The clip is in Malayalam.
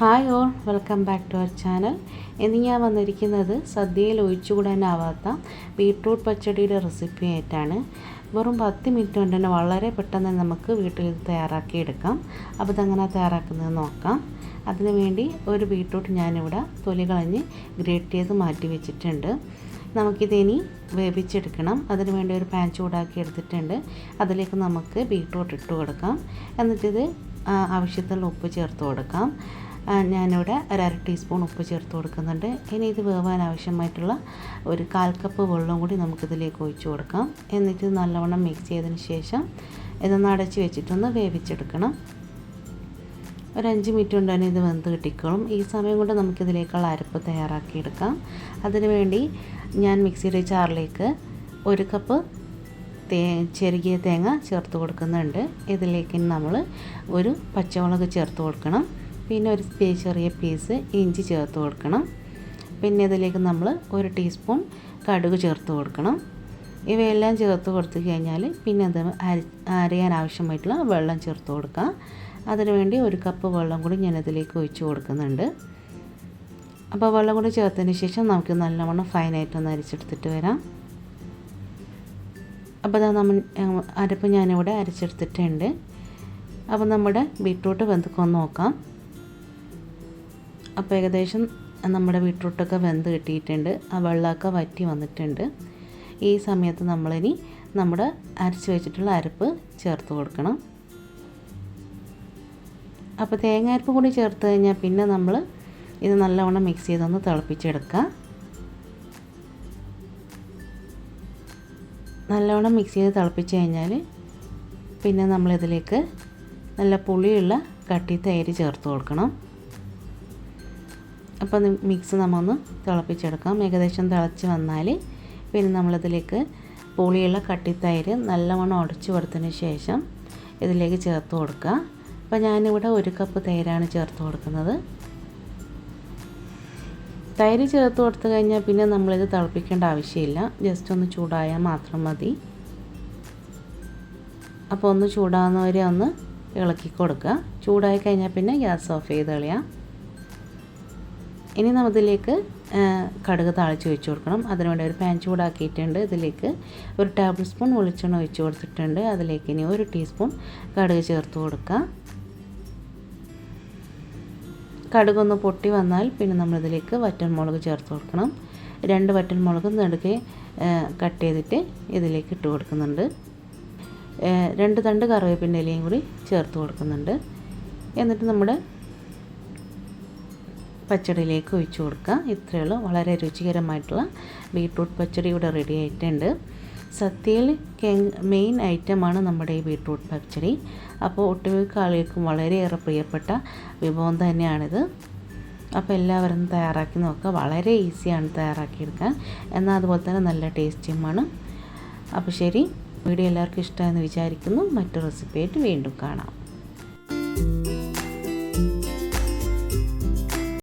Hi all welcome back to our channel ഇന്ന് ഞാൻ വന്നിരിക്കുന്നത് സദ്യയിൽ ഒഴിച്ചുകൂടാനാവാത്ത ബീട്രൂട്ട് പച്ചടിയുടെ റെസിപ്പി ആയിട്ടാണ്. വെറും പത്ത് മിനിറ്റ് കൊണ്ട് തന്നെ വളരെ പെട്ടെന്ന് നമുക്ക് വീട്ടിൽ ഇത് തയ്യാറാക്കി എടുക്കാം അപ്പോൾ ഇതെങ്ങനെ തയ്യാറാക്കുന്നത് നോക്കാം. അതിനുവേണ്ടി ഒരു ബീട്രൂട്ട് ഞാനിവിടെ തൊലി കളഞ്ഞ് ഗ്രേറ്റ് ചെയ്ത് മാറ്റി വെച്ചിട്ടുണ്ട്. നമുക്കിതിനി വേവിച്ചെടുക്കണം. അതിന് വേണ്ടി ഒരു പാൻ ചൂടാക്കി എടുത്തിട്ടുണ്ട്. അതിലേക്ക് നമുക്ക് ബീട്രൂട്ട് ഇട്ട് കൊടുക്കാം. എന്നിട്ടിത് ആവശ്യത്തിനുള്ള ഉപ്പ് ചേർത്ത് കൊടുക്കാം. ഞാനിവിടെ ഒരര ടീസ്പൂൺ ഉപ്പ് ചേർത്ത് കൊടുക്കുന്നുണ്ട്. ഇനി ഇത് വേവാൻ ആവശ്യമായിട്ടുള്ള ഒരു കാൽ കപ്പ് വെള്ളം കൂടി നമുക്കിതിലേക്ക് ഒഴിച്ചു കൊടുക്കാം. എന്നിട്ട് നല്ലവണ്ണം മിക്സ് ചെയ്തതിന് ശേഷം ഇതൊന്ന് അടച്ച് വെച്ചിട്ടൊന്ന് വേവിച്ചെടുക്കണം. ഒരു അഞ്ച് മിനിറ്റ് കൊണ്ട് തന്നെ ഇത് വെന്ത് കിട്ടിക്കോളും. ഈ സമയം കൊണ്ട് നമുക്കിതിലേക്കുള്ള അരപ്പ് തയ്യാറാക്കിയെടുക്കാം. അതിനുവേണ്ടി ഞാൻ മിക്സിയുടെ ചാറിലേക്ക് ഒരു കപ്പ് തേ ചെറുകിയ തേങ്ങ ചേർത്ത് കൊടുക്കുന്നുണ്ട്. ഇതിലേക്ക് നമ്മൾ ഒരു പച്ചമുളക് ചേർത്ത് കൊടുക്കണം. പിന്നെ ഒരു ചെറിയ പീസ് ഇഞ്ചി ചേർത്ത് കൊടുക്കണം. പിന്നെ ഇതിലേക്ക് നമ്മൾ ഒരു ടീസ്പൂൺ കടുക് ചേർത്ത് കൊടുക്കണം. ഇവയെല്ലാം ചേർത്ത് കൊടുത്തു കഴിഞ്ഞാൽ പിന്നെ അത് അരി അരയാൻ ആവശ്യമായിട്ടുള്ള വെള്ളം ചേർത്ത് കൊടുക്കാം. അതിനുവേണ്ടി ഒരു കപ്പ് വെള്ളം കൂടി ഞാൻ ഇതിലേക്ക് ഒഴിച്ച് കൊടുക്കുന്നുണ്ട്. അപ്പോൾ വെള്ളം കൂടി ചേർത്തതിന് ശേഷം നമുക്ക് നല്ലവണ്ണം ഫൈനായിട്ടൊന്ന് അരിച്ചെടുത്തിട്ട് വരാം. അപ്പോൾ അതാ നമ്മൾ അരപ്പ് ഞാനിവിടെ അരച്ചെടുത്തിട്ടുണ്ട്. അപ്പോൾ നമ്മുടെ ബീട്രൂട്ട് വെന്തുക്കൊന്ന് നോക്കാം. അപ്പോൾ ഏകദേശം നമ്മുടെ ബീട്രൂട്ടൊക്കെ വെന്ത് കിട്ടിയിട്ടുണ്ട്. ആ വെള്ളമൊക്കെ വറ്റി വന്നിട്ടുണ്ട്. ഈ സമയത്ത് നമ്മളിനി നമ്മുടെ അരച്ച് വെച്ചിട്ടുള്ള അരപ്പ് ചേർത്ത് കൊടുക്കണം. അപ്പോൾ തേങ്ങ അരപ്പ് കൂടി ചേർത്ത് കഴിഞ്ഞാൽ പിന്നെ നമ്മൾ ഇത് നല്ലവണ്ണം മിക്സ് ചെയ്തൊന്ന് തിളപ്പിച്ചെടുക്കുക നല്ലവണ്ണം മിക്സ് ചെയ്ത് തിളപ്പിച്ച് കഴിഞ്ഞാൽ പിന്നെ നമ്മളിതിലേക്ക് നല്ല പുളിയുള്ള കട്ടി തൈര് ചേർത്ത് കൊടുക്കണം. അപ്പോൾ മിക്സ് നമ്മൊന്ന് തിളപ്പിച്ചെടുക്കാം. ഏകദേശം തിളച്ച് വന്നാൽ പിന്നെ നമ്മളിതിലേക്ക് പുളിയുള്ള കട്ടിത്തൈര് നല്ലവണ്ണം ഉടച്ചു കൊടുത്തതിന് ശേഷം ഇതിലേക്ക് ചേർത്ത് കൊടുക്കുക. അപ്പോൾ ഞാനിവിടെ ഒരു കപ്പ് തൈരാണ് ചേർത്ത് കൊടുക്കുന്നത്. തൈര് ചേർത്ത് കൊടുത്തു കഴിഞ്ഞാൽ പിന്നെ നമ്മളിത് തിളപ്പിക്കേണ്ട ആവശ്യമില്ല. ജസ്റ്റ് ഒന്ന് ചൂടായാൽ മാത്രം മതി. അപ്പോൾ ഒന്ന് ചൂടാകുന്നവരെ ഒന്ന് ഇളക്കി കൊടുക്കുക. ചൂടായി കഴിഞ്ഞാൽ പിന്നെ ഗ്യാസ് ഓഫ് ചെയ്ത് കളയാം ഇനി നമ്മളിതിലേക്ക് കടുക് താളിച്ച് വെച്ച് കൊടുക്കണം. അതിനുവേണ്ടി ഒരു പാൻ ചൂടാക്കിയിട്ടുണ്ട്. ഇതിലേക്ക് ഒരു ടേബിൾ സ്പൂൺ വെളിച്ചെണ്ണ ഒഴിച്ച് കൊടുത്തിട്ടുണ്ട്. അതിലേക്ക് ഇനി ഒരു ടീസ്പൂൺ കടുക് ചേർത്ത് കൊടുക്കുക. കടുകൊന്ന് പൊട്ടി വന്നാൽ പിന്നെ നമ്മളിതിലേക്ക് വറ്റൽമുളക് ചേർത്ത് കൊടുക്കണം. രണ്ട് വറ്റൽമുളക് നടുക്കെ കട്ട് ചെയ്തിട്ട് ഇതിലേക്ക് ഇട്ട് കൊടുക്കുന്നുണ്ട്. രണ്ട് തണ്ട് കറിവേപ്പിന്റെ ഇലയും കൂടി ചേർത്ത് കൊടുക്കുന്നുണ്ട്. എന്നിട്ട് നമ്മുടെ പച്ചടിയിലേക്ക് ഒഴിച്ച് കൊടുക്കുക. ഇത്രയേ ഉള്ളൂ. വളരെ രുചികരമായിട്ടുള്ള ബീട്രൂട്ട് പച്ചടി ഇവിടെ റെഡി ആയിട്ടുണ്ട്. സദ്യയിൽ മെയിൻ ഐറ്റമാണ് നമ്മുടെ ഈ ബീട്രൂട്ട് പച്ചടി. അപ്പോൾ ഒട്ടുമിക്ക ആളുകൾക്കും വളരെയേറെ പ്രിയപ്പെട്ട വിഭവം തന്നെയാണിത്. അപ്പോൾ എല്ലാവരും തയ്യാറാക്കി നോക്കുക. വളരെ ഈസിയാണ് തയ്യാറാക്കിയെടുക്കാൻ എന്നാൽ അതുപോലെ തന്നെ നല്ല ടേസ്റ്റിയുമാണ് അപ്പോൾ ശരി. വീഡിയോ എല്ലാവർക്കും ഇഷ്ടമായെന്ന് വിചാരിക്കുന്നു. മറ്റു റെസിപ്പി ആയിട്ട് വീണ്ടും കാണാം.